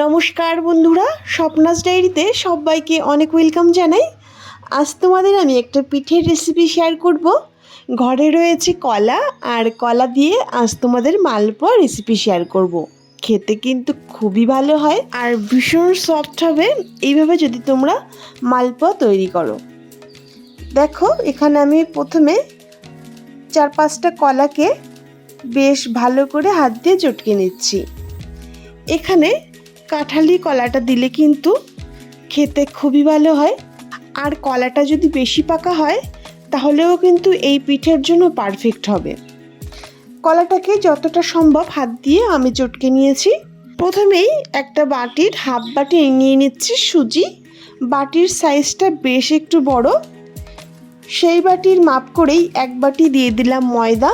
নমস্কার বন্ধুরা, স্বপ্নাস ডায়েরিতে সবাইকে অনেক ওয়েলকাম জানাই। আজ তোমাদের আমি একটা পিঠের রেসিপি শেয়ার করব। ঘরে রয়েছে কলা, আর কলা দিয়ে আজ তোমাদের মালপোয়া রেসিপি শেয়ার করব। খেতে কিন্তু খুবই ভালো হয়, আর ভীষণ সফট হবে। এইভাবে যদি তোমরা মালপোয়া তৈরি করো। দেখো, এখানে আমি প্রথমে চার পাঁচটা কলাকে বেশ ভালো করে হাত দিয়ে চটকে নিচ্ছি। এখানে কাঁঠালি কলাটা দিলে কিন্তু খেতে খুবই ভালো হয়। আর কলাটা যদি বেশি পাকা হয়, তাহলেও কিন্তু এই পিঠের জন্য পারফেক্ট হবে। কলাটাকে যতটা সম্ভব হাত দিয়ে আমি চটকে নিয়েছি। প্রথমেই একটা বাটির হাফ বাটি নিয়ে নিচ্ছি সুজি। বাটির সাইজটা বেশ একটু বড়। সেই বাটির মাপ করেই এক বাটি দিয়ে দিলাম ময়দা।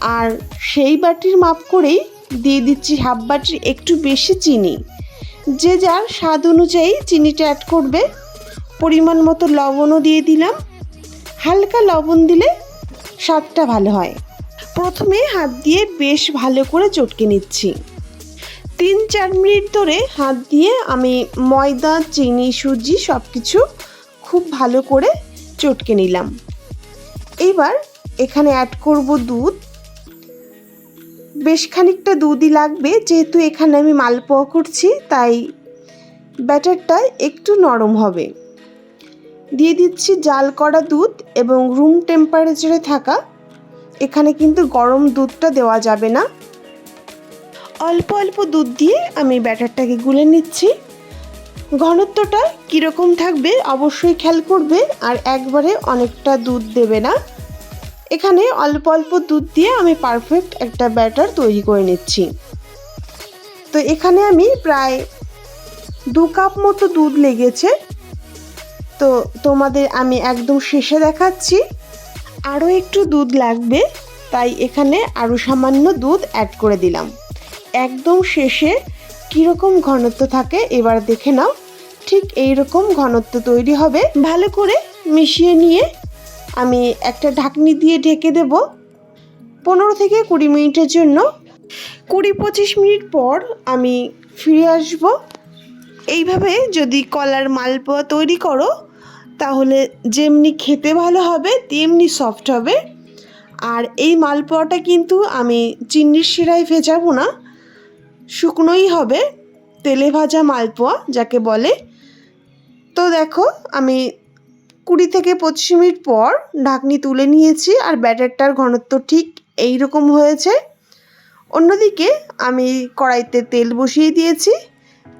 আর সেই বাটির মাপ করেই দিয়ে দিচ্ছি হাফ বাটির একটু বেশি চিনি। যে যার স্বাদ অনুযায়ী চিনিটা অ্যাড করবে। পরিমাণ মতো লবণও দিয়ে দিলাম। হালকা লবণ দিলে স্বাদটা ভালো হয়। প্রথমে হাত দিয়ে বেশ ভালো করে চটকে নিচ্ছি। তিন চার মিনিট ধরে হাত দিয়ে আমি ময়দা, চিনি, সুজি সব কিছু খুব ভালো করে চটকে নিলাম। এবার এখানে অ্যাড করব দুধ। বেশ খানিকটা দুধই লাগবে। যেহেতু এখানে আমি মালপোয়া করছি, তাই ব্যাটারটা একটু নরম হবে। দিয়ে দিচ্ছি জাল করা দুধ এবং রুম টেম্পারেচারে থাকা। এখানে কিন্তু গরম দুধটা দেওয়া যাবে না। অল্প অল্প দুধ দিয়ে আমি ব্যাটারটাকে গুলে নিচ্ছি। ঘনত্বটা কীরকম থাকবে অবশ্যই খেয়াল করবে, আর একবারে অনেকটা দুধ দেবে না। এখানে অল্প অল্প দুধ দিয়ে আমি পারফেক্ট একটা ব্যাটার তৈরি করে নিচ্ছি। তো এখানে আমি প্রায় দু কাপ মতো দুধ লেগেছে। তো তোমাদের আমি একদম শেষে দেখাচ্ছি। আরও একটু দুধ লাগবে, তাই এখানে আরও সামান্য দুধ অ্যাড করে দিলাম। একদম শেষে কীরকম ঘনত্ব থাকে এবার দেখে নাও। ঠিক এই রকম ঘনত্ব তৈরি হবে। ভালো করে মিশিয়ে নিয়ে আমি একটা ঢাকনি দিয়ে ঢেকে দেব পনেরো থেকে কুড়ি মিনিটের জন্য। কুড়ি পঁচিশ মিনিট পর আমি ফিরে আসব। এইভাবে যদি কলার মালপোয়া তৈরি করো, তাহলে যেমনি খেতে ভালো হবে, তেমনি সফট হবে। আর এই মালপোয়াটা কিন্তু আমি চিনির শিরায় ভেজাবো না, শুকনোই হবে। তেলে ভাজা মালপোয়া, যাকে বলে। তো দেখো, আমি কুড়ি থেকে পঁচিশ মিনিট পর ঢাকনি তুলে নিয়েছি আর ব্যাটারটার ঘনত্ব ঠিক এই রকম হয়েছে। অন্যদিকে আমি কড়াইতে তেল বসিয়ে দিয়েছি।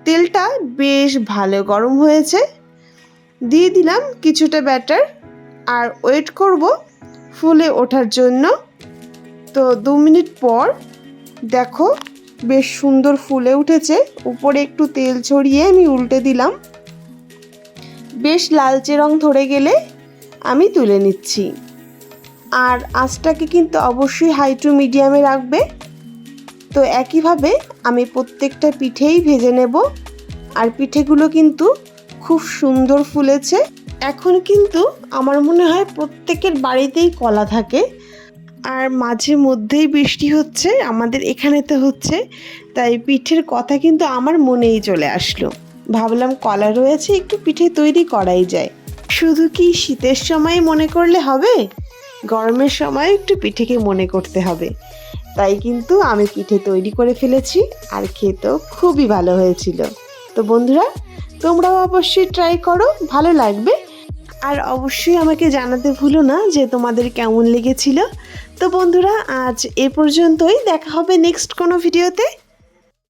তেলটা বেশ ভালো গরম হয়েছে। দিয়ে দিলাম কিছুটা ব্যাটার আর ওয়েট করব ফুলে ওঠার জন্য। তো দু মিনিট পর দেখো বেশ সুন্দর ফুলে উঠেছে। উপরে একটু তেল ছড়িয়ে আমি উল্টে দিলাম। বেশ লালচে রং ধরে গেলে আমি তুলে নিচ্ছি। আর আঁচটাকে কিন্তু অবশ্যই হাই টু মিডিয়ামে রাখবে। তো একইভাবে আমি প্রত্যেকটা পিঠেই ভেজে নেব। আর পিঠেগুলো কিন্তু খুব সুন্দর ফুলেছে। এখন কিন্তু আমার মনে হয় প্রত্যেকের বাড়িতেই কলা থাকে। আর মাঝে মধ্যেই বৃষ্টি হচ্ছে, আমাদের এখানে তো হচ্ছে, তাই পিঠের কথা কিন্তু আমার মনেই চলে আসলো। ভাবলাম কলা রয়েছে, একটু পিঠে তৈরি করাই যায়। শুধু কি শীতের সময় মনে করলে হবে? গরমের সময় একটু পিঠেকে মনে করতে হবে। তাই কিন্তু আমি পিঠে তৈরি করে ফেলেছি, আর খেতেও খুবই ভালো হয়েছিল। তো বন্ধুরা, তোমরাও অবশ্যই ট্রাই করো, ভালো লাগবে। আর অবশ্যই আমাকে জানাতে ভুলো না যে তোমাদের কেমন লেগেছিল। তো বন্ধুরা, আজ এ পর্যন্তই, দেখা হবে নেক্সট কোনো ভিডিওতে